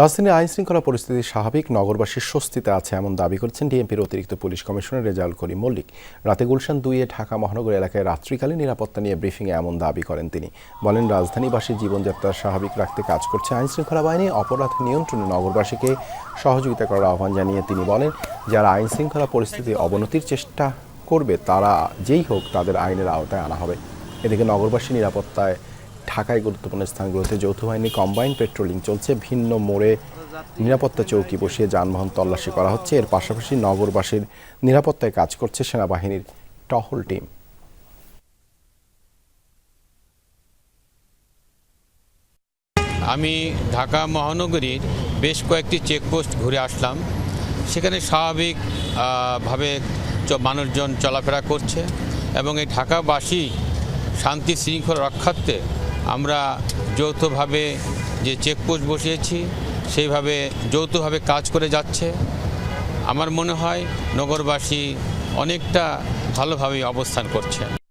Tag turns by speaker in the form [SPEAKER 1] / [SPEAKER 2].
[SPEAKER 1] রাজধানীর আইন শৃঙ্খলা পরিস্থিতি স্বাভাবিক নগরবাসীর স্বস্তিতে আছে এমন দাবি করেছেন ডিএমপির অতিরিক্ত পুলিশ কমিশনার রেজাউল করিম মল্লিক। রাতে গুলশান দুইয়ে ঢাকা মহানগর এলাকায় রাত্রিকালীন নিরাপত্তা নিয়ে ব্রিফিংয়ে এমন দাবি করেন তিনি। বলেন রাজধানীবাসীর জীবনযাত্রা স্বাভাবিক রাখতে কাজ করছে আইন শৃঙ্খলা বাহিনী অপরাধ নিয়ন্ত্রণে নগরবাসীকে সহযোগিতা করার আহ্বান জানিয়ে তিনি বলেন, যারা আইন শৃঙ্খলা পরিস্থিতি অবনতির চেষ্টা করবে, তারা যেই হোক তাদের আইনের আওতায় আনা হবে। এদিকে নগরবাসী নিরাপত্তায় ঢাকায় গুরুত্বপূর্ণ স্থানগুলোতে যৌথ বাহিনী কম্বাইন পেট্রোলিং চলছে। ভিন্ন মোড়ে নিরাপত্তা চৌকি বসিয়ে যানবাহন তল্লাশি করা হচ্ছে। এর পাশাপাশি নগরবাসীর নিরাপত্তায় কাজ করছে সেনাবাহিনীর টহল টিম।
[SPEAKER 2] আমি ঢাকা মহানগরীর বেশ কয়েকটি চেকপোস্ট ঘুরে আসলাম। সেখানে স্বাভাবিক আহ, ভাবে চ- মানুষজন চলাফেরা করছে এবং এই ঢাকাবাসী শান্তি শৃঙ্খলা রক্ষার্থে আমরা যৌথভাবে যে চেকপোস্ট বসিয়েছি, সেইভাবে যৌথভাবে কাজ করে যাচ্ছে। আমার মনে হয় নগরবাসী অনেকটা ভালোভাবেই অবস্থান করছে।